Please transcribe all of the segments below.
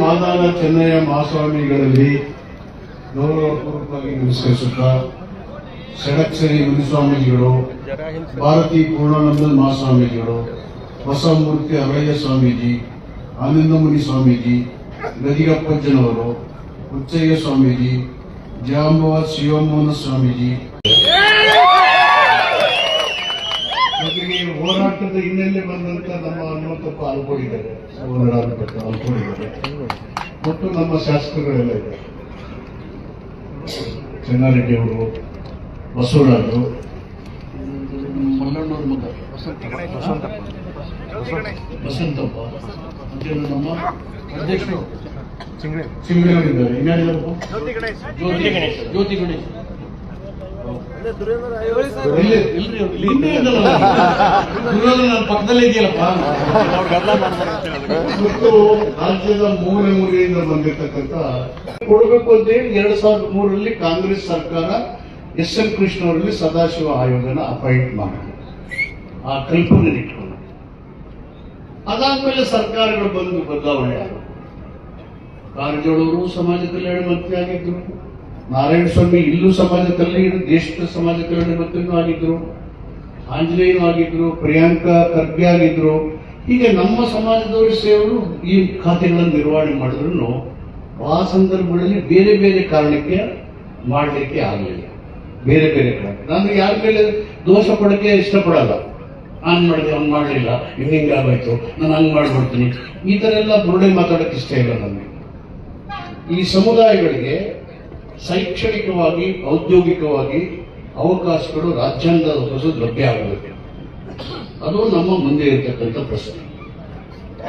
ಮಾದಾನ ಚೆನ್ನಯ್ಯ ಮಹಾಸ್ವಾಮಿಗಳಲ್ಲಿ ಗೌರವಪೂರ್ವಕವಾಗಿ ನಮಸ್ಕರಿಸುತ್ತಾ ಷಡಕ್ಷರಿ ಮುನಿಸ್ವಾಮೀಜಿಗಳು ಭಾರತಿ ಪೂರ್ಣಾನಂದ ಮಹಾಸ್ವಾಮೀಜಿಗಳು ಬಸವಮೂರ್ತಿ ಅರಯ್ಯ ಸ್ವಾಮೀಜಿ, ಆನಂದಮುನಿ ಸ್ವಾಮೀಜಿ ನದಿಗಪ್ಪಜ್ಜನವರು ಹುಚ್ಚಯ್ಯ ಸ್ವಾಮೀಜಿ ಜಾಂಬವ ಶಿವಮೋಹನ ಸ್ವಾಮೀಜಿ. ಜೊತೆಗೆ ಹೋರಾಟದ ಹಿನ್ನೆಲೆ ಬಂದಂತ ನಮ್ಮ ಹನುಮಂತಪ್ಪ ಅಲ್ಕೊಂಡಿದ್ದಾರೆ ಸಹೋದರಾಧಿಪತ್ಯ ಅಲ್ಕೊಂಡಿದ್ದಾರೆ ಮತ್ತು ನಮ್ಮ ಶಾಸಕರುಗಳೆಲ್ಲ ಇದೆ ಚೆನ್ನಾರೆಡ್ಡಿ ಅವರು ಬಸವರಾಜು. ಮಲ್ಲಣ್ಣವ್ರ ಮಗ ವಸಂತಪ್ಪ ಮತ್ತೆ ನಮ್ಮ ಅಧ್ಯಕ್ಷರು. ಚಿಂಗಡಿಯವರಿದ್ದಾರೆ ಇನ್ಯಾರಿದ್ದಾರೆ? ಜ್ಯೋತಿ ಗಣೇಶ್. ಜ್ಯೋತಿ ಗಣೇಶ್ ಎಲ್ಲಿ- ಇಲ್ರಿ ಅವ್ರು ಇಲ್ಲಿ ಇಲ್ಲೇ ಇದ್ದಲ್ಲ. ದುರ್ಯೋಧನ ನನ್ನ ಪಕ್ಕದಲ್ಲೇ ಇದೆಯಲ್ಲಪ್ಪ ಮತ್ತು ರಾಜ್ಯದ ಮೂಲೆ ಮೂಲೆಯಿಂದ ಬಂದಿರತಕ್ಕಂತ ಕೊಡಬೇಕು ಅಂತ ಹೇಳಿ ಎರಡ್ ಸಾವಿರದ ಮೂರರಲ್ಲಿ ಕಾಂಗ್ರೆಸ್ ಸರ್ಕಾರ ಎಸ್ ಎಂ ಕೃಷ್ಣ ಅವರಲ್ಲಿ ಸದಾಶಿವ ಆಯೋಗನ ಅಪಾಯಿಂಟ್ ಮಾಡಿದ್ರು. ಆ ಕಲ್ಪನೆ ಇಟ್ಕೊಂಡು. ಅದಾದ್ಮೇಲೆ ಸರ್ಕಾರಗಳು ಬಂದು ಬದಲಾವಣೆ ಆಗ ಕಾರಜೋಳವರು ಸಮಾಜ ಕಲ್ಯಾಣ ಮಂತ್ರಿ ಆಗಿದ್ರು. ನಾರಾಯಣ ಸ್ವಾಮಿ ಇಲ್ಲೂ ಸಮಾಜ ಕಲ್ಯಾಣ ದೇಶದ ಸಮಾಜ ಕಲ್ಯಾಣ ಮಂತ್ರಿನೂ ಆಗಿದ್ರು, ಆಂಜನೇಯನು ಆಗಿದ್ರು, ಪ್ರಿಯಾಂಕಾ ಖರ್ಗೆ ಆಗಿದ್ರು. ಹೀಗೆ ನಮ್ಮ ಸಮಾಜದವರು ಸೇವರು ಈ ಖಾತೆಗಳನ್ನು ನಿರ್ವಹಣೆ ಮಾಡಿದ್ರು ಆ ಸಂದರ್ಭಗಳಲ್ಲಿ ಬೇರೆ ಬೇರೆ ಕಾರಣಕ್ಕೆ ಮಾಡಲಿಕ್ಕೆ ಆಗಲಿಲ್ಲ. ಬೇರೆ ಬೇರೆ ಕಾರಣ ನಾನು ಯಾರ ಮೇಲೆ ದೋಷ ಪಡಕ್ಕೆ ಇಷ್ಟಪಡಲ್ಲ. ನಾನು ಮಾಡಿದೆ ಅವ್ನು ಮಾಡಲಿಲ್ಲ ಇದು ಹಿಂಗೆ ಆಗೋಯ್ತು, ನಾನು ಹಂಗೆ ಮಾಡ್ಬಿಡ್ತೀನಿ. ಈ ಥರ ಎಲ್ಲ ಬುರುಡೆ ಮಾತಾಡೋಕ್ಕೆ ಇಷ್ಟ ಇಲ್ಲ ನನಗೆ. ಈ ಸಮುದಾಯಗಳಿಗೆ ಶೈಕ್ಷಣಿಕವಾಗಿ, ಔದ್ಯೋಗಿಕವಾಗಿ ಅವಕಾಶಗಳು ರಾಜ್ಯಾಂಗದ ಲಭ್ಯ ಆಗಬೇಕು. ಅದು ನಮ್ಮ ಮುಂದೆ ಇರತಕ್ಕಂಥ ಪ್ರಶ್ನೆ.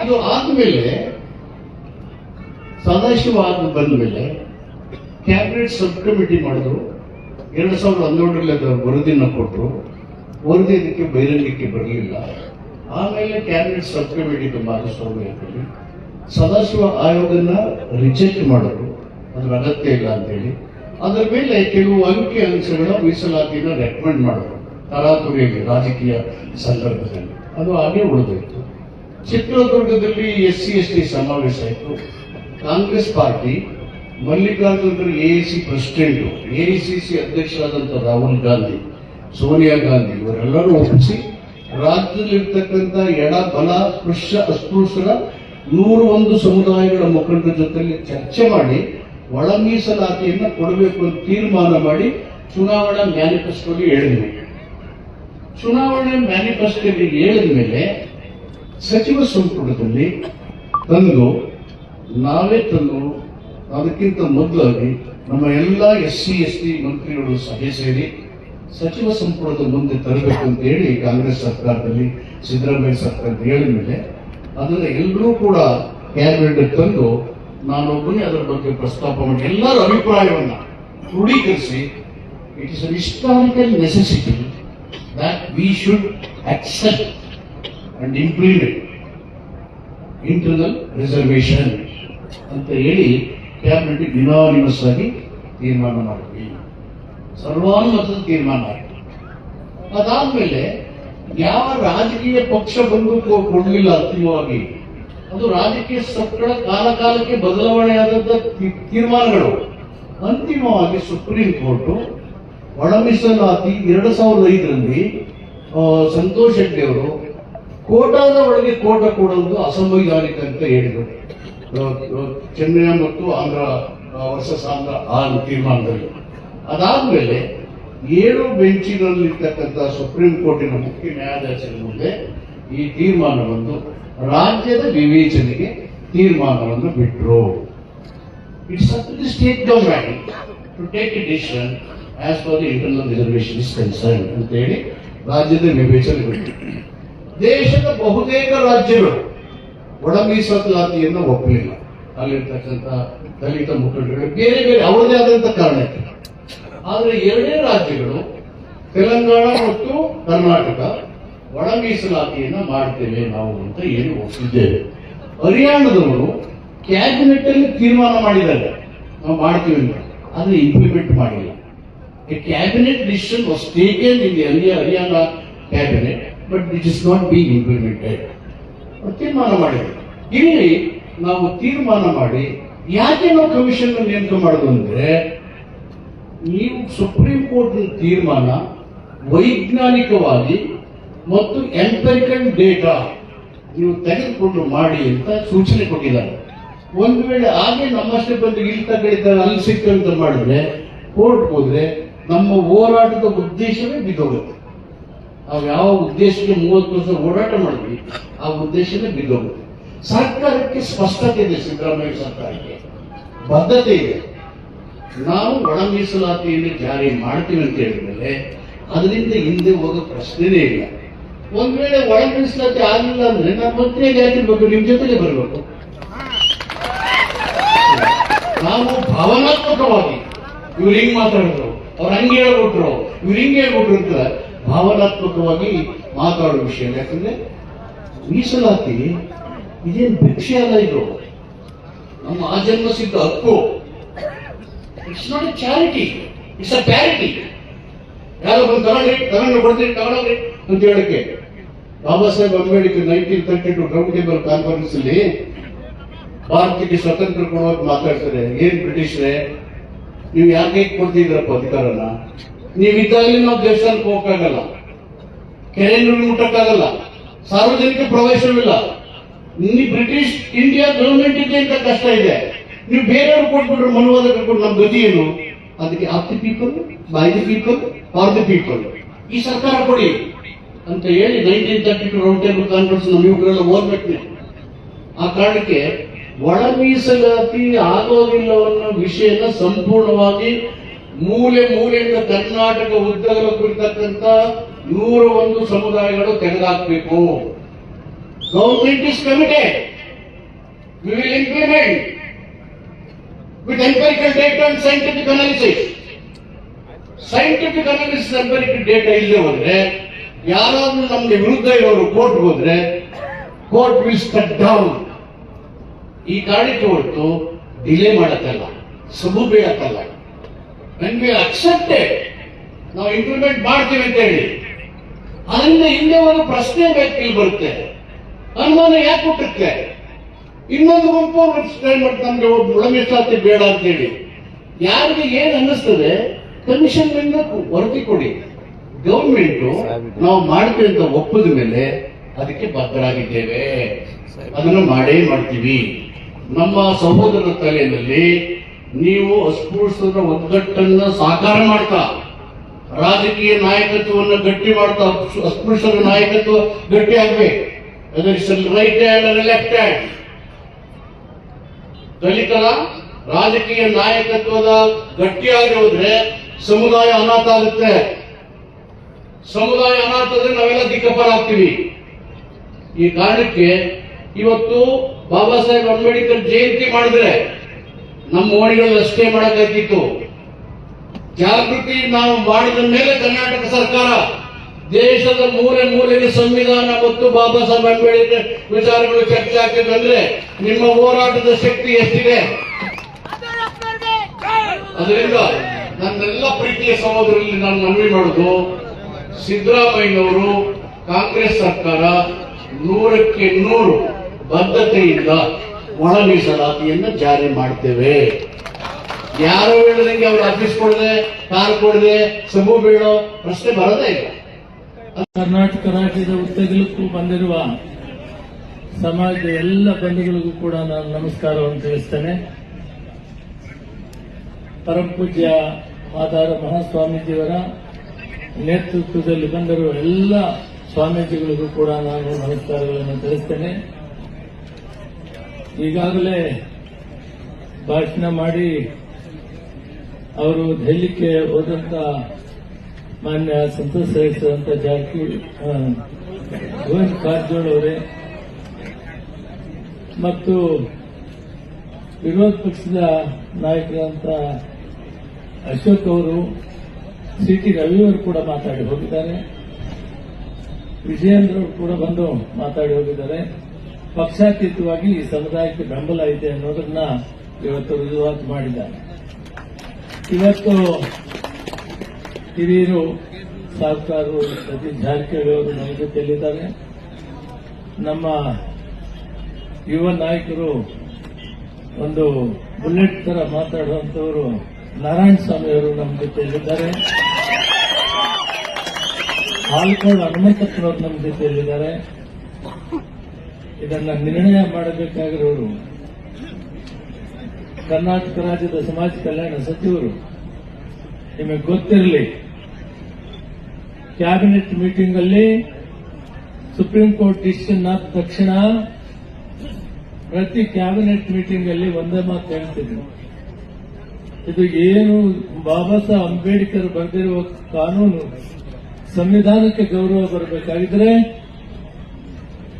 ಅದು ಆದಮೇಲೆ ಸದಾಶಿವ ಬಂದ ಮೇಲೆ ಕ್ಯಾಬಿನೆಟ್ ಸಬ್ ಕಮಿಟಿ ಮಾಡಿದ್ರು. ಎರಡು ಸಾವಿರದ ಹನ್ನೆರಡರಲ್ಲಿ ಅದರ ವರದಿನ ಕೊಟ್ಟರು. ವರದಿ ಇದಕ್ಕೆ ಬಹಿರಂಗಕ್ಕೆ ಬರಲಿಲ್ಲ. ಆಮೇಲೆ ಕ್ಯಾಬಿನೆಟ್ ಸಬ್ ಕಮಿಟಿ ಮಾಧುಸ್ವಾಮಿಯಲ್ಲಿ ಸದಾಶಿವ ಆಯೋಗನ ರಿಜೆಕ್ಟ್ ಮಾಡಿದ್ರು. ಅದ್ರ ಅಗತ್ಯ ಇಲ್ಲ ಅಂತೇಳಿ. ಅದರ ಮೇಲೆ ಕೆಲವು ಅಂಕಿ ಅಂಶಗಳ ಮೀಸಲಾತಿನ ರೆಕಮೆಂಡ್ ಮಾಡೋದು. ತರಾತುರಿಯಲ್ಲಿ, ರಾಜಕೀಯ ಸಂದರ್ಭದಲ್ಲಿ. ಅದು ಹಾಗೆ ಉಳಿದೋಯ್ತು. ಚಿತ್ರದುರ್ಗದಲ್ಲಿ ಎಸ್ ಸಿ, ಎಸ್ ಟಿ ಸಮಾವೇಶ ಆಯಿತು Congress party Mallikarjun A C president, A C C ಅಧ್ಯಕ್ಷರಾದಂಥ ರಾಹುಲ್ ಗಾಂಧಿ, ಸೋನಿಯಾ ಗಾಂಧಿ, ಇವರೆಲ್ಲರೂ ಒಪ್ಪಿಸಿ, ರಾಜ್ಯದಲ್ಲಿರ್ತಕ್ಕಂಥ ಎಡ ಬಲ ಸ್ಪೃಶ್ಯ ಅಸ್ಪೃಶ್ಯರ ನೂರು ಒಂದು ಸಮುದಾಯಗಳ ಮುಖಂಡರ ಜೊತೆಯಲ್ಲಿ ಚರ್ಚೆ ಮಾಡಿ ಒಳ ಮೀಸಲಾತಿಯನ್ನು ಕೊಡಬೇಕು ಅಂತ ತೀರ್ಮಾನ ಮಾಡಿ ಚುನಾವಣಾ ಮ್ಯಾನಿಫೆಸ್ಟೋ ಹೇಳಿದ್ವಿ. ಚುನಾವಣಾ ಮ್ಯಾನಿಫೆಸ್ಟೋ ಹೇಳಿದ ಮೇಲೆ ಸಚಿವ ಸಂಪುಟದಲ್ಲಿ ತಂದು ನಾವೇ ತಂದು ಅದಕ್ಕಿಂತ ಮೊದಲಾಗಿ ನಮ್ಮ ಎಲ್ಲ ಎಸ್ ಸಿ, ಎಸ್ ಟಿ ಮಂತ್ರಿಗಳು ಸಭೆ ಸೇರಿ ಸಚಿವ ಸಂಪುಟದ ಮುಂದೆ ತರಬೇಕು ಅಂತ ಹೇಳಿ ಕಾಂಗ್ರೆಸ್ ಸರ್ಕಾರದಲ್ಲಿ, ಸಿದ್ದರಾಮಯ್ಯ ಸರ್ಕಾರ ಹೇಳಿದ ಮೇಲೆ ಅದನ್ನು ಎಲ್ಲರೂ ಕೂಡ ಕ್ಯಾಬಿನೆಟ್ ತಂದು ನಾನೊಬ್ಬನೇ ಅದರ ಬಗ್ಗೆ ಪ್ರಸ್ತಾಪ ಮಾಡಿ ಎಲ್ಲರ ಅಭಿಪ್ರಾಯವನ್ನ ಕ್ರೋಢೀಕರಿಸಿ it is an historical necessity that we should accept and implement internal reservation ಅಂತ ಹೇಳಿ ಕ್ಯಾಬಿನೆಟ್ ಯುನಾನಿಮಸ್ ಆಗಿ ತೀರ್ಮಾನ ಮಾಡಿದ್ವಿ. ಸರ್ವಾನುಮತದ ತೀರ್ಮಾನ ಆಯಿತು. ಅದಾದ್ಮೇಲೆ ಯಾವ ರಾಜಕೀಯ ಪಕ್ಷ ಬಂದು ಕೊಡ್ಲಿಲ್ಲ ಅಂತಿಮವಾಗಿ ಅದು ರಾಜಕೀಯ ಸಕ್ಕಳ ಕಾಲ ಕಾಲಕ್ಕೆ ಬದಲಾವಣೆ ಆದಂತ ತೀರ್ಮಾನಗಳು. ಅಂತಿಮವಾಗಿ ಸುಪ್ರೀಂ ಕೋರ್ಟ್ ಒಳ ಮೀಸಲಾತಿ ಎರಡು ಸಾವಿರದ ಐದರಲ್ಲಿ ಸಂತೋಷ್ ಶೆಟ್ಟಿ ಅವರು ಕೋಟಾದ ಒಳಗೆ ಕೋಟ ಕೊಡುವುದು ಅಸಂವಿಧಾನಿಕ ಅಂತ ಹೇಳಿದರು. ಚೆನ್ನೈ ಮತ್ತು ಆಂಧ್ರ ವರ್ಸಸ್ ಆಂಧ್ರ ಆ ತೀರ್ಮಾನದಲ್ಲಿ. ಅದಾದ್ಮೇಲೆ ಏಳು ಬೆಂಚಿನಲ್ಲಿರ್ತಕ್ಕಂಥ ಸುಪ್ರೀಂ ಕೋರ್ಟಿನ ಮುಖ್ಯ ನ್ಯಾಯಾಧೀಶರ ಮುಂದೆ ಈ ತೀರ್ಮಾನವನ್ನು ರಾಜ್ಯದ ವಿವೇಚನೆಗೆ ತೀರ್ಮಾನವನ್ನು ಬಿಟ್ಟರು it's up to the state government to take a decision as far the internal reservation is concern ಅಂತ ಹೇಳಿ ರಾಜ್ಯದ ವಿವೇಚನೆ ಬಿಟ್ಟು ದೇಶದ ಬಹುತೇಕ ರಾಜ್ಯಗಳು ಒಳ ಮೀಸಲಾತಿಯನ್ನು ಒಪ್ಪಲಿಲ್ಲ. ಅಲ್ಲಿರ್ತಕ್ಕಂಥ ದಲಿತ ಮುಖಂಡರು ಬೇರೆ ಬೇರೆ, ಅವರದೇ ಆದಂತ ಕಾರಣಕ್ಕೆ. ಆದರೆ ಎರಡೇ ರಾಜ್ಯಗಳು, ತೆಲಂಗಾಣ ಮತ್ತು ಕರ್ನಾಟಕ ಒಳ ಮೀಸಲಾತಿಯನ್ನು ಮಾಡ್ತೇವೆ ನಾವು ಅಂತ ಹೇಳಿ ಒಪ್ಪಿದ್ದೇವೆ. ಹರಿಯಾಣದವರು ಕ್ಯಾಬಿನೆಟ್ ಅಲ್ಲಿ ತೀರ್ಮಾನ ಮಾಡಿದ್ದಾರೆ. ನಾವು ಮಾಡ್ತೀವಿ ಆದ್ರೆ ಇಂಪ್ಲಿಮೆಂಟ್ ಮಾಡಿಲ್ಲ. Cabinet decision was taken in the Haryana cabinet but it is not being implemented ತೀರ್ಮಾನ ಮಾಡಿದ್ರು. ಇಲ್ಲಿ ನಾವು ತೀರ್ಮಾನ ಮಾಡಿ, ಯಾಕೆ ನಾವು ಕಮಿಷನ್ ನೇಮಕ ಮಾಡೋದು ಅಂದ್ರೆ, ನೀವು ಸುಪ್ರೀಂ ಕೋರ್ಟ್ ತೀರ್ಮಾನ ವೈಜ್ಞಾನಿಕವಾಗಿ ಮತ್ತು ಎಂಪರಿಕಲ್ ಡೇಟಾ ನೀವು ತೆಗೆದುಕೊಂಡು ಮಾಡಿ ಅಂತ ಸೂಚನೆ ಕೊಟ್ಟಿದ್ದಾರೆ. ಒಂದು ವೇಳೆ ಹಾಗೆ ನಮ್ಮಷ್ಟೇ ಬಂದು ಇಲ್ಲಿ ತಗಳಿದ್ದಾರೆ ಅಲ್ಲಿ ಸಿಕ್ಕಂತ ಮಾಡಿದ್ರೆ ಕೋರ್ಟ್ ಹೋದ್ರೆ ನಮ್ಮ ಹೋರಾಟದ ಉದ್ದೇಶವೇ ಬಿದ್ದೋಗುತ್ತೆ. ನಾವು ಯಾವ ಉದ್ದೇಶಕ್ಕೆ ಮೂವತ್ತು ವರ್ಷ ಹೋರಾಟ ಮಾಡಿದ್ವಿ, ಆ ಉದ್ದೇಶನೇ ಬಿದ್ದೋಗುತ್ತೆ. ಸರ್ಕಾರಕ್ಕೆ ಸ್ಪಷ್ಟತೆ ಇದೆ, ಸಿದ್ದರಾಮಯ್ಯ ಸರ್ಕಾರಕ್ಕೆ. ಬದ್ಧತೆ ಇದೆ. ನಾವು ಒಳ ಮೀಸಲಾತಿಯನ್ನು ಜಾರಿ ಮಾಡ್ತೀವಿ ಅಂತ ಹೇಳಿದ್ಮೇಲೆ, ಅದರಿಂದ ಹಿಂದೆ ಹೋಗೋ ಪ್ರಶ್ನೆನೇ ಇಲ್ಲ. ಒಂದ್ ವೇಳೆ ಒಳ ಮೀಸಲಾತಿ ಆಗಲಿಲ್ಲ ಅಂದ್ರೆ ನಾನು ಮಂತ್ರಿಯಾಗಿ ಆಗಿರ್ಬೇಕು ನಿಮ್ ಜೊತೆಗೆ ಬರಬೇಕು. ನಾವು ಭಾವನಾತ್ಮಕವಾಗಿ ಇವ್ರು ಹಿಂಗ್ ಮಾತಾಡಿದ್ರು, ಅವ್ರು ಹಂಗೆ ಹೇಳ್ಬಿಟ್ರು ಇವ್ರು ಹಿಂಗೆ ಹೇಳ್ಬಿಟ್ರು ಅಂತ ಭಾವನಾತ್ಮಕವಾಗಿ ಮಾತಾಡೋ ವಿಷಯ. ಯಾಕಂದ್ರೆ ಮೀಸಲಾತಿ ಇದೇನು ಭಿಕ್ಷೆ ಅಲ್ಲ ಇದು? ನಮ್ಮ ಆಜನ್ಮ ಸಿದ್ಧ ಹಕ್ಕು. It's not a charity it's a parity ಯಾರೋ ಬಂದು ತಗೊಂಡ್ರಿ, ತಗೊಂಡು ಕೊಡ್ತೀರಿ ತಗೊಂಡ್ರಿ ಅಂತ ಹೇಳಕ್ಕೆ. Baba Saheb Ambedkar nineteen thirty two round table conference ಅಲ್ಲಿ ಭಾರತಕ್ಕೆ ಸ್ವತಂತ್ರ ಕೊಡುವಾಗ ಮಾತಾಡ್ತಾರೆ, ಏನ್ ಬ್ರಿಟಿಷರೇ, ನೀವು ಯಾಕೆ ಕೊಡ್ತಿದ್ರಪ್ಪ ಅಧಿಕಾರನ? ನೀವಿದ್ದಾಗಲೇ ನಾವು ದೇವಸ್ಥಾನಕ್ಕೆ ಹೋಗಕ್ಕಾಗಲ್ಲ. ಕೆರೆಯನ್ನು ಮುಟ್ಟಕ್ಕಾಗಲ್ಲ. ಸಾರ್ವಜನಿಕ ಪ್ರವೇಶವಿಲ್ಲ. ನೀ ಬ್ರಿಟಿಷ್ ಇಂಡಿಯಾ ಗವರ್ಮೆಂಟ್ ಇದೆ ಅಂತ ಕಷ್ಟ ಇದೆ. ನೀವು ಬೇರೆಯವ್ರು ಕೊಟ್ಬಿಟ್ರೆ ಮನುವಾದ ಕೊಟ್ಟು ನಮ್ಮ ಗತಿ ಏನು? ಅದಕ್ಕೆ of the people by the people for the people ಈ ಸರ್ಕಾರ ಕೊಡಿ. ಅಂತ ಹೇಳಿ nineteen thirty two round table conference ನಮ್ಮ ಓದ್ಬೇಕು ಆ ಕಾರಣಕ್ಕೆ ಒಳ ಮೀಸಲಾತಿ ಆಗೋದಿಲ್ಲ ಅನ್ನೋ ವಿಷಯನ ಸಂಪೂರ್ಣವಾಗಿ ಮೂಲೆ ಮೂಲೆಯಿಂದ ಕರ್ನಾಟಕ ಉದ್ಯೋಗ ಕುರಿತಕ್ಕಂತ ನೂರ ಒಂದು ಸಮುದಾಯಗಳು ತೆಗೆದಾಕಬೇಕು. Government is committed we will implement with empirical data and scientific analysis scientific analysis empirical data ಇಲ್ಲದೆ ಹೋದ್ರೆ ಯಾರಾದ್ರೂ ನಮ್ಗೆ ವಿರುದ್ಧ ಇರೋರು ಕೋರ್ಟ್ ಹೋದ್ರೆ ಕೋರ್ಟ್ ವಿಲ್ ಸ್ಟಟ್ ಡೌನ್ ಈ ಕಾರಣಕ್ಕೆ ಹೊರತು ಡಿಲೇ ಮಾಡಕ್ಕಲ್ಲ ಸಬು ವೆನ್ ನನ್ಗೆ ಅಕ್ಸೆಪ್ಟೆಡ್ ನಾವು ಇಂಪ್ಲಿಮೆಂಟ್ ಮಾಡ್ತೀವಿ ಅಂತ ಹೇಳಿ. ಅದರಿಂದ ಹಿಂದೆ ಒಂದು ಪ್ರಶ್ನೆ ವ್ಯಕ್ತಿಗೆ ಬರುತ್ತೆ. ಅನುಮಾನ ಯಾಕೆ ಹುಟ್ಟುತ್ತೆ? ಇನ್ನೊಂದು ಗುಂಪು ಸ್ಟ್ಯಾಂಡ್ ಮಾಡಿ ನಮ್ಗೆ ಒಳ ಮೀಸಲಾತಿ ಬೇಡ ಅಂತ ಹೇಳಿ. ಯಾರಿಗೆ ಏನ್ ಅನ್ನಿಸ್ತದೆ ಕಮಿಷನ್ ವರದಿ ಕೊಡಿ. ಗೌರ್ಮೆಂಟ್ ನಾವು ಮಾಡ್ತೀವಿ ಅಂತ ಒಪ್ಪದ ಮೇಲೆ ಅದಕ್ಕೆ ಬದ್ಧರಾಗಿದ್ದೇವೆ. ಅದನ್ನು ಮಾಡೇ ಮಾಡ್ತೀವಿ. ನಮ್ಮ ಸಹೋದರರ ತಲೆಯಲ್ಲಿ ನೀವು ಅಸ್ಪೃಶ್ಯರ ಒಗ್ಗಟ್ಟನ್ನು ಸಾಕಾರ ಮಾಡ್ತಾ ರಾಜಕೀಯ ನಾಯಕತ್ವವನ್ನು ಗಟ್ಟಿ ಮಾಡ್ತಾ ಅಸ್ಪೃಶ್ಯದ ಅಸ್ಪೃಶ್ಯರ ನಾಯಕತ್ವ ಗಟ್ಟಿ ಆಗ್ಬೇಕು. ಅದರ ರೈಟ್ ಹ್ಯಾಂಡ್ ಲೆಫ್ಟ್ ಹ್ಯಾಂಡ್ ದಲಿತರ ರಾಜಕೀಯ ನಾಯಕತ್ವದ ಗಟ್ಟಿಯಾಗಿ ಹೋದ್ರೆ ಸಮುದಾಯ ಅನಾಥ ಆಗುತ್ತೆ. ಸಮುದಾಯ ಅನಾಥದ್ರೆ ನಾವೆಲ್ಲ ದಿಕ್ಕಪ್ಪರಾಗ್ತೀವಿ. ಈ ಕಾರಣಕ್ಕೆ ಇವತ್ತು ಬಾಬಾ ಸಾಹೇಬ್ ಅಂಬೇಡ್ಕರ್ ಜಯಂತಿ ಮಾಡಿದ್ರೆ ನಮ್ಮ ಓಣಿಗಳಲ್ಲಿ ಅಷ್ಟೇ ಮಾಡಕ್ಕಾಗ್ತಿತ್ತು ಜಾಗೃತಿ ನಾವು ಮಾಡಿದ ಮೇಲೆ ಕರ್ನಾಟಕ ಸರ್ಕಾರ ದೇಶದ ಮೂಲೆ ಮೂಲೆಗೆ ಸಂವಿಧಾನ ಮತ್ತು ಬಾಬಾ ಸಾಹೇಬ್ ಅಂಬೇಡ್ಕರ್ ವಿಚಾರಗಳು ಚರ್ಚೆ ಆಗ್ತಿದ್ರೆ ನಿಮ್ಮ ಹೋರಾಟದ ಶಕ್ತಿ ಎಷ್ಟಿದೆ? ಅದರಿಂದ ನನ್ನೆಲ್ಲ ಪ್ರೀತಿಯ ಸಹೋದರಲ್ಲಿ ನಾನು ಮನವಿ ಮಾಡುದು ಸಿದ್ದರಾಮಯ್ಯನವರು ಕಾಂಗ್ರೆಸ್ ಸರ್ಕಾರ ನೂರಕ್ಕೆ ನೂರು ಬದ್ಧತೆಯಿಂದ ಒಣ ಮೀಸಲಾತಿಯನ್ನು ಜಾರಿ ಮಾಡ್ತೇವೆ. ಯಾರು ಹೇಳಿದಂಗೆ ಅವ್ರು ಆಫೀಸ್ ಕೊಡದೆ, ಕಾರ್ ಕೊಡದೆ, ಸಬು ಬೀಳೋ ಪ್ರಶ್ನೆ ಬರೋದೇ ಇಲ್ಲ. ಕರ್ನಾಟಕ ರಾಜ್ಯದ ಉದ್ದಗಲಕ್ಕೂ ಬಂದಿರುವ ಸಮಾಜದ ಎಲ್ಲ ಬಂಧುಗಳಿಗೂ ಕೂಡ ನಾನು ನಮಸ್ಕಾರವನ್ನು ತಿಳಿಸ್ತೇನೆ. ಪರಮಪೂಜ್ಯ ಮಾತಾರ ಮಹಾಸ್ವಾಮೀಜಿಯವರ ನೇತೃತ್ವದಲ್ಲಿ ಬಂದಿರುವ ಎಲ್ಲ ಸ್ವಾಮೀಜಿಗಳಿಗೂ ಕೂಡ ನಾನು ನಮಸ್ಕಾರಗಳನ್ನು ತಿಳಿಸ್ತೇನೆ. ಈಗಾಗಲೇ ಭಾಷಣ ಮಾಡಿ ಅವರು ದೆಹಲಿಗೆ ಹೋದಂತ ಮಾನ್ಯ ಸಂತೋಷ ಸಹಿಸಿದಂತ ಜಾರಕಿಹೊಳಿ ಗೋವಿಂದ ಕಾರಜೋಳ ಅವರೇ. ಮತ್ತು ವಿರೋಧ ಪಕ್ಷದ ನಾಯಕರಂತ ಅಶೋಕ್ ಅವರು ಸಿ ಟಿ ರವಿ ಅವರು ಕೂಡ ಮಾತಾಡಿ ಹೋಗಿದ್ದಾರೆ. ವಿಜಯೇಂದ್ರ ಕೂಡ ಬಂದು ಮಾತಾಡಿ ಹೋಗಿದ್ದಾರೆ. ಪಕ್ಷಾತೀತವಾಗಿ ಈ ಸಮುದಾಯಕ್ಕೆ ಬೆಂಬಲ ಇದೆ ಅನ್ನೋದನ್ನ ಇವತ್ತು ರುಜುವಾತು ಮಾಡಿದ್ದಾರೆ. ಇವತ್ತು ಹಿರಿಯರು ಸಾಹುಕಾರರು ಸತೀಶ್ ಜಾರಕಿಹೊಳಿ ಅವರು ನಮ್ಮ ಜೊತೆಯಲ್ಲಿದ್ದಾರೆ ನಮ್ಮ ಯುವ ನಾಯಕರು ಒಂದು ಬುಲೆಟ್ ತರ ಮಾತಾಡುವಂತವರು ನಾರಾಯಣ ಸ್ವಾಮಿ ಅವರು ನಮ್ಮ ಜೊತೆಯಲ್ಲಿದ್ದಾರೆ ಹಾಲ್ಕೋಡ್ ಹನುಮಂತಪ್ಪನವರು ನಮ್ಮ ಜೊತೆಯಲ್ಲಿದ್ದಾರೆ. ಇದನ್ನ ನಿರ್ಣಯ ಮಾಡಬೇಕಾಗಿರೋರು ಕರ್ನಾಟಕ ರಾಜ್ಯದ ಸಮಾಜ ಕಲ್ಯಾಣ ಸಚಿವರು. ನಿಮಗೆ ಗೊತ್ತಿರಲಿ, ಕ್ಯಾಬಿನೆಟ್ ಮೀಟಿಂಗ್ ಅಲ್ಲಿ ಸುಪ್ರೀಂ ಕೋರ್ಟ್ ಡಿಸಿಷನ್ ಆದ ತಕ್ಷಣ ಪ್ರತಿ ಕ್ಯಾಬಿನೆಟ್ ಮೀಟಿಂಗ್ ಅಲ್ಲಿ ಒಂದೇ ಮಾತು ಹೇಳ್ತಿದ್ರು ಇದು ಏನು ಬಾಬಾ ಸಾಹೇಬ್ ಅಂಬೇಡ್ಕರ್ ಬರೆದಿರುವ ಕಾನೂನು ಸಂವಿಧಾನಕ್ಕೆ ಗೌರವ ಬರಬೇಕಾಗಿದ್ರೆ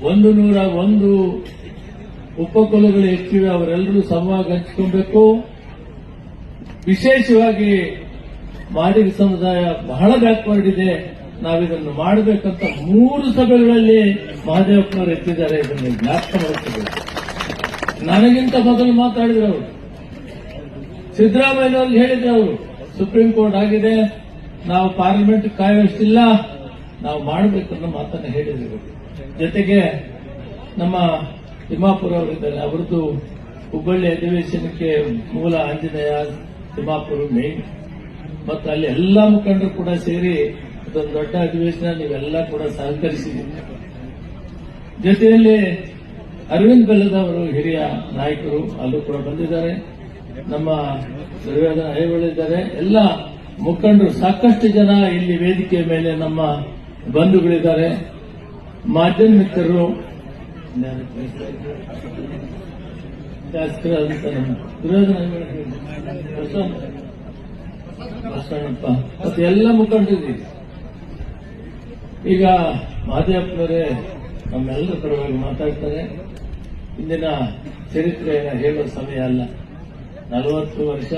ಒಂದು ನೂರ ಒಂದು ಉಪಕುಲಗಳು ಹೆಚ್ಚಿವೆ, ಅವರೆಲ್ಲರೂ ಸಮವಾಗಿ ಹಂಚಿಕೊಳ್ಬೇಕು ವಿಶೇಷವಾಗಿ ಮಾದಿಗ ಸಮುದಾಯ ಬಹಳ ಬ್ಯಾಕ್ವರ್ಡ್ ಇದೆ ನಾವಿದನ್ನು ಮಾಡಬೇಕಂತ ಮೂರು ಸಭೆಗಳಲ್ಲಿ ಮಹಾದೇವಪ್ಪನವರು ಎತ್ತಿದ್ದಾರೆ. ಇದನ್ನು ಜ್ಞಾಪಕ ಮಾಡಿಸಬೇಕು ನನಗಿಂತ ಮೊದಲು ಮಾತಾಡಿದ್ರು ಅವರು. ಸಿದ್ದರಾಮಯ್ಯನವರು ಹೇಳಿದ್ರು ಅವರು. ಸುಪ್ರೀಂ ಕೋರ್ಟ್ ಆಗಿದೆ. ನಾವು ಪಾರ್ಲಿಮೆಂಟ್ ಕಾಯುವಷ್ಟಿಲ್ಲ, ನಾವು ಮಾಡಬೇಕನ್ನೋ ಮಾತನ್ನು ಹೇಳಿದ್ರು ಜೊತೆಗೆ ನಮ್ಮ ತಿಮ್ಮಾಪುರ ಅವರಿದ್ದಾರೆ. ಅವರದ್ದು ಹುಬ್ಬಳ್ಳಿ ಅಧಿವೇಶನಕ್ಕೆ ಮೂಲ ಆಂಜನೇಯ ತಿಮ್ಮಾಪುರ ಮೇನ್ ಮತ್ತು ಅಲ್ಲಿ ಎಲ್ಲ ಮುಖಂಡರು ಕೂಡ ಸೇರಿ ಅದೊಂದು ದೊಡ್ಡ ಅಧಿವೇಶನ, ನೀವೆಲ್ಲ ಕೂಡ ಸಹಕರಿಸಿದ್ದೀರಿ. ಜೊತೆಯಲ್ಲಿ ಅರವಿಂದ್ ಬೆಲ್ಲದವರು ಹಿರಿಯ ನಾಯಕರು ಅಲ್ಲೂ ಕೂಡ ಬಂದಿದ್ದಾರೆ. ನಮ್ಮ ಸರ್ವೇದ ಐವಳಿದ್ದಾರೆ ಎಲ್ಲ ಮುಖಂಡರು ಸಾಕಷ್ಟು ಜನ ಇಲ್ಲಿ ವೇದಿಕೆಯ ಮೇಲೆ ನಮ್ಮ ಬಂಧುಗಳಿದ್ದಾರೆ. ಮಾಧ್ಯಮ ಮಿತ್ರರು ಎಲ್ಲ ಮುಖಂಡರಿದ್ದೀವಿ. ಈಗ ಮಾಧ್ಯಮರೇ ನಮ್ಮೆಲ್ಲರ ಪರವಾಗಿ ಮಾತಾಡ್ತಾರೆ. ಇಂದಿನ ಚರಿತ್ರೆಯನ್ನು ಹೇಳುವ ಸಮಯ ಅಲ್ಲ. ನಲವತ್ತು ವರ್ಷ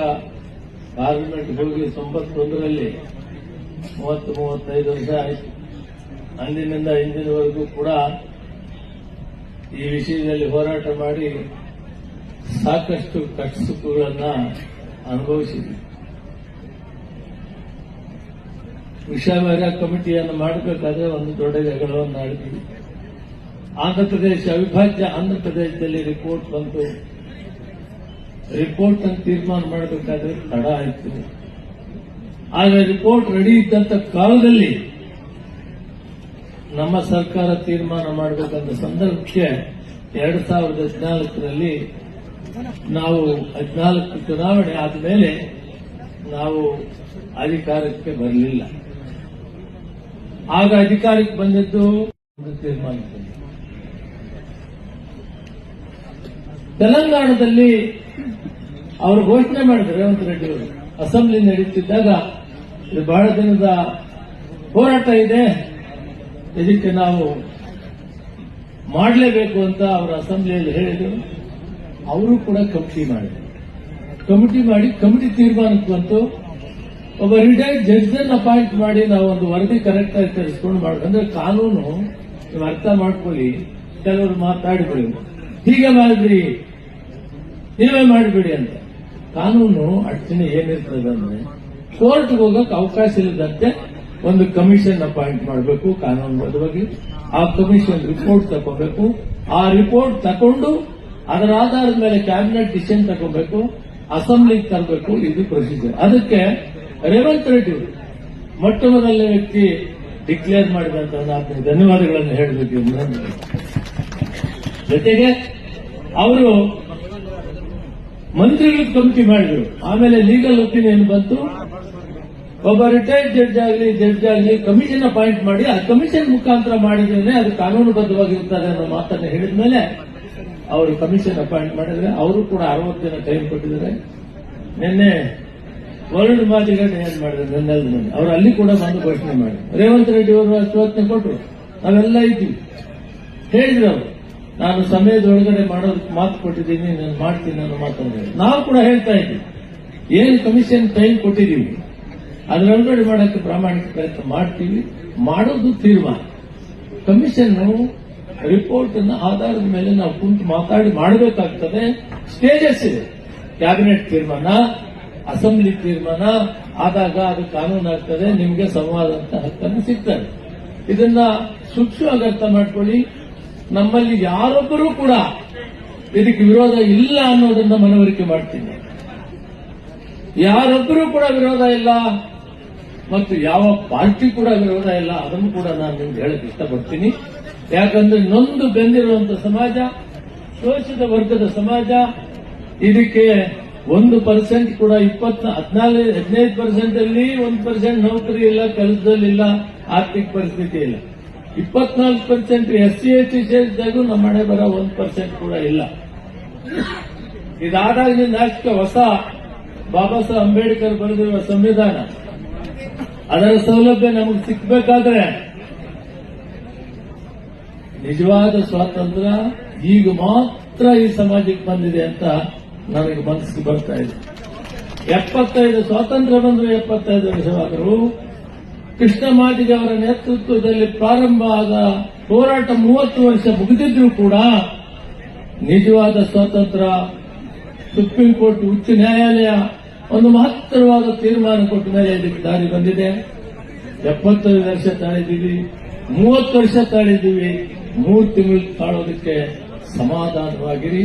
ಹೋಗಿ ತೊಂಬತ್ತೊಂದರಲ್ಲಿ ಮೂವತ್ತು ಮೂವತ್ತೈದು ವರ್ಷ ಆಯಿತು. ಅಂದಿನಿಂದ ಇಂದಿನವರೆಗೂ ಕೂಡ ಈ ವಿಷಯದಲ್ಲಿ ಹೋರಾಟ ಮಾಡಿ ಸಾಕಷ್ಟು ಕಟ್ಟುಸುಕುಗಳನ್ನು ಅನುಭವಿಸಿದ್ವಿ. ವಿಷಾಮರ ಕಮಿಟಿಯನ್ನು ಮಾಡಬೇಕಾದ್ರೆ ಒಂದು ದೊಡ್ಡ ಜಗಳವನ್ನು ಆಡಿದ್ವಿ ಆಂಧ್ರಪ್ರದೇಶ ಅವಿಭಾಜ್ಯ ಆಂಧ್ರಪ್ರದೇಶದಲ್ಲಿ ರಿಪೋರ್ಟ್ ಬಂತು. ರಿಪೋರ್ಟ್ ಅನ್ನು ತೀರ್ಮಾನ ಮಾಡಬೇಕಾದ್ರೆ ತಡ ಆಯಿತು ಆಗ ರಿಪೋರ್ಟ್ ರೆಡಿ ಇದ್ದಂತ ಕಾಲದಲ್ಲಿ ನಮ್ಮ ಸರ್ಕಾರ ತೀರ್ಮಾನ ಮಾಡಬೇಕಂತ ಸಂದರ್ಭಕ್ಕೆ ಎರಡು ಸಾವಿರದ ಹದಿನಾಲ್ಕರಲ್ಲಿ ನಾವು ಹದಿನಾಲ್ಕು ಚುನಾವಣೆ ಆದಮೇಲೆ ನಾವು ಅಧಿಕಾರಕ್ಕೆ ಬರಲಿಲ್ಲ ಆಗ ಅಧಿಕಾರಕ್ಕೆ ಬಂದದ್ದು ತೀರ್ಮಾನ. ತೆಲಂಗಾಣದಲ್ಲಿ ಅವರು ಘೋಷಣೆ ಮಾಡಿದ್ರು, ರೇವಂತ್ ರೆಡ್ಡಿ ಅವರು. ಅಸೆಂಬ್ಲಿ ನಡೀತಿದ್ದಾಗ ಇದು ಬಹಳ ದಿನದ ಹೋರಾಟ ಇದೆ. ಇದಕ್ಕೆ ನಾವು ಮಾಡಲೇಬೇಕು ಅಂತ ಅವರು ಅಸೆಂಬ್ಲಿಯಲ್ಲಿ ಹೇಳಿದರು. ಅವರು ಕೂಡ ಕಮಿಟಿ ಮಾಡಿದರು. ಕಮಿಟಿ ಮಾಡಿ ಕಮಿಟಿ ತೀರ್ಮಾನಕ್ಕೆ ಬಂತು. ಒಬ್ಬ ರಿಟೈರ್ಡ್ ಜಡ್ಜ್ ಅಪಾಯಿಂಟ್ ಮಾಡಿ ನಾವು ಒಂದು ವರದಿ ಕರೆಕ್ಟ್ ಆಗಿ ತರಿಸ್ಕೊಂಡು ಮಾಡೋದು ಅಂದ್ರೆ ಕಾನೂನು ನೀವು ಅರ್ಥ ಮಾಡ್ಕೊಳ್ಳಿ. ಕೆಲವರು ಮಾತಾಡಿಕೊಳ್ಳಿ. ಹೀಗೆ ಮಾಡಿಬಿಡಿ ನೀವೇ ಮಾಡಿಬಿಡಿ ಅಂತ. ಕಾನೂನು ಅಡಚಣೆ ಏನಿರ್ತದೆ ಅಂದ್ರೆ ಕೋರ್ಟ್ಗೆ ಹೋಗಕ್ಕೆ ಅವಕಾಶ ಇಲ್ಲದಂತೆ ಒಂದು ಕಮಿಷನ್ ಅಪಾಯಿಂಟ್ ಮಾಡಬೇಕು, ಕಾನೂನು ಕಾನೂನುಬದ್ಧವಾಗಿ ಆ ಕಮಿಷನ್ ರಿಪೋರ್ಟ್ ತಗೋಬೇಕು ಆ ರಿಪೋರ್ಟ್ ತಕೊಂಡು ಅದರ ಆಧಾರದ ಮೇಲೆ ಕ್ಯಾಬಿನೆಟ್ ಡಿಸಿಷನ್ ತಗೋಬೇಕು ಅಸೆಂಬ್ಲಿಗೆ ತರಬೇಕು, ಇದು ಪ್ರೊಸೀಜರ್. ಅದಕ್ಕೆ ರೇವಂತ್ ರೆಡ್ಡಿ ಮೊಟ್ಟ ಮೊದಲನೇ ವ್ಯಕ್ತಿ ಡಿಕ್ಲೇರ್ ಮಾಡಿದಂತ ನಾನು ಧನ್ಯವಾದಗಳನ್ನು ಹೇಳಬೇಕು ಜೊತೆಗೆ ಅವರು ಮಂತ್ರಿಗಳ ಕಮಿಟಿ ಮಾಡಿದ್ರು. ಆಮೇಲೆ ಲೀಗಲ್ ಒಪಿನಿಯನ್ ಬಂತು. ಒಬ್ಬ ರಿಟೈರ್ಡ್ ಜಡ್ಜ್ ಆಗಲಿ ಜಡ್ಜ್ ಆಗಲಿ ಕಮಿಷನ್ ಅಪಾಯಿಂಟ್ ಮಾಡಿ, ಆ ಕಮಿಷನ್ ಮುಖಾಂತರ ಮಾಡಿದ್ರೆ ಅದು ಕಾನೂನುಬದ್ಧವಾಗಿರುತ್ತದೆ ಅನ್ನೋ ಮಾತನ್ನು ಹೇಳಿದ ಮೇಲೆ ಅವರು ಕಮಿಷನ್ ಅಪಾಯಿಂಟ್ ಮಾಡಿದ್ರೆ ಅವರು ಕೂಡ ಅರವತ್ತು ದಿನ ಟೈಮ್ ಕೊಟ್ಟಿದ್ದಾರೆ. ನಿನ್ನೆ ವರ್ಲ್ಡ್ ಮಾಜಿಗಳನ್ನ ಏನ್ ಮಾಡಿದ್ರು? ನನ್ನೆಲ್ಲ ಅವರು ಅಲ್ಲಿ ಕೂಡ ಬಂದು ಘೋಷಣೆ ಮಾಡಿ ರೇವಂತ್ ರೆಡ್ಡಿ ಅವರು ಅಷ್ಟು ಕೊಟ್ಟರು ನಾವೆಲ್ಲ ಇದ್ವಿ ಹೇಳಿದ್ರು ಅವರು. ನಾನು ಸಮಯದೊಳಗಡೆ ಮಾಡೋದಕ್ಕೆ ಮಾತು ಕೊಟ್ಟಿದ್ದೀನಿ, ನಾನು ಮಾಡ್ತೀನಿ ನಾನು ಹೇಳಿ. ನಾವು ಕೂಡ ಹೇಳ್ತಾ ಇದ್ದೀವಿ ಏನು ಕಮಿಷನ್ ಟೈಮ್ ಕೊಟ್ಟಿದ್ದೀವಿ? ಅದರೊಳಗಡೆ ಮಾಡೋಕ್ಕೆ ಪ್ರಾಮಾಣಿಕ ಪ್ರಯತ್ನ ಮಾಡ್ತೀವಿ. ಮಾಡೋದು ತೀರ್ಮಾನ. ಕಮಿಷನ್ ರಿಪೋರ್ಟ್ ಅನ್ನು ಆಧಾರದ ಮೇಲೆ ನಾವು ಕುಂತು ಮಾತಾಡಿ ಮಾಡಬೇಕಾಗ್ತದೆ. ಸ್ಟೇಜಸ್ ಇದೆ. ಕ್ಯಾಬಿನೆಟ್ ತೀರ್ಮಾನ ಅಸೆಂಬ್ಲಿ ತೀರ್ಮಾನ, ಆದಾಗ ಅದು ಕಾನೂನಾಗ್ತದೆ ನಿಮಗೆ ಸಂವಾದ ಅಂತ ಹಕ್ಕನ್ನು ಸಿಗ್ತದೆ. ಇದನ್ನ ಸೂಕ್ಷ್ಮವಾಗಿ ಅರ್ಥ ಮಾಡ್ಕೊಳ್ಳಿ. ನಮ್ಮಲ್ಲಿ ಯಾರೊಬ್ಬರೂ ಕೂಡ ಇದಕ್ಕೆ ವಿರೋಧ ಇಲ್ಲ ಅನ್ನೋದನ್ನ ಮನವರಿಕೆ ಮಾಡ್ತೀನಿ. ಯಾರೊಬ್ಬರೂ ಕೂಡ ವಿರೋಧ ಇಲ್ಲ ಮತ್ತು ಯಾವ ಪಾರ್ಟಿ ಕೂಡ ವಿರೋಧ ಇಲ್ಲ, ಅದನ್ನು ಕೂಡ ನಾನು ನಿಮ್ಗೆ ಹೇಳಕ್ ಇಷ್ಟಪಡ್ತೀನಿ. ಯಾಕಂದ್ರೆ ನೊಂದು ಬೆಂದಿರುವಂತ ಸಮಾಜ, ಶೋಷಿತ ವರ್ಗದ ಸಮಾಜ, ಇದಕ್ಕೆ ಒಂದು ಪರ್ಸೆಂಟ್ ಕೂಡ ಇಪ್ಪತ್ ಹದಿನಾಲ್ಕು, ಹದಿನೈದು ಪರ್ಸೆಂಟ್ ಅಲ್ಲಿ ಒಂದು ಪರ್ಸೆಂಟ್ ನೌಕರಿ ಇಲ್ಲ ಕೆಲಸದಲ್ಲಿಲ್ಲ ಆರ್ಥಿಕ ಪರಿಸ್ಥಿತಿ ಇಲ್ಲ. ಇಪ್ಪತ್ನಾಲ್ಕು percent S C S T ಸೇರಿಸಿದಾಗೂ ನಮ್ಮ ಹಣೆ ಬರೋ ಒಂದು ಪರ್ಸೆಂಟ್ ಕೂಡ ಇಲ್ಲ. ಇದಾದಾಗಿನಿಂದ ಹೊಸ ಬಾಬಾ ಸಾಹೇಬ್ ಅಂಬೇಡ್ಕರ್ ಬರೆದಿರುವ ಸಂವಿಧಾನ. ಅದರ ಸೌಲಭ್ಯ ನಮಗೆ ಸಿಕ್ಕಬೇಕಾದ್ರೆ ನಿಜವಾದ ಸ್ವಾತಂತ್ರ್ಯ ಈಗ ಮಾತ್ರ ಈ ಸಮಾಜಕ್ಕೆ ಬಂದಿದೆ ಅಂತ ನನಗೆ ಮನಸ್ಸಿಗೆ ಬರ್ತಾ ಇದೆ. ಎಪ್ಪತ್ತೈದು ಸ್ವಾತಂತ್ರ್ಯ ಬಂದರು ಎಪ್ಪತ್ತೈದು ವರ್ಷವಾದರೂ ಕೃಷ್ಣ ಅವರ ನೇತೃತ್ವದಲ್ಲಿ ಪ್ರಾರಂಭ ಆದ ಹೋರಾಟ ಮೂವತ್ತು ವರ್ಷ ಮುಗಿದಿದ್ರೂ ಕೂಡ ನಿಜವಾದ ಸ್ವಾತಂತ್ರ್ಯ ಸುಪ್ರೀಂ ಕೋರ್ಟ್ ಉಚ್ಚ ನ್ಯಾಯಾಲಯ ಒಂದು ಮಹತ್ತರವಾದ ತೀರ್ಮಾನ ಕೊಟ್ಟ ಮೇಲೆ ಇದಕ್ಕೆ ದಾರಿ ಬಂದಿದೆ. ಎಪ್ಪತ್ತೈದು ವರ್ಷ ತಾಳಿದ್ದೀವಿ, ಮೂವತ್ತು ವರ್ಷ ತಾಳಿದ್ದೀವಿ. ಮೂರು ತಿಂಗಳು ತಾಳೋದಕ್ಕೆ ಸಮಾಧಾನವಾಗಿರಿ.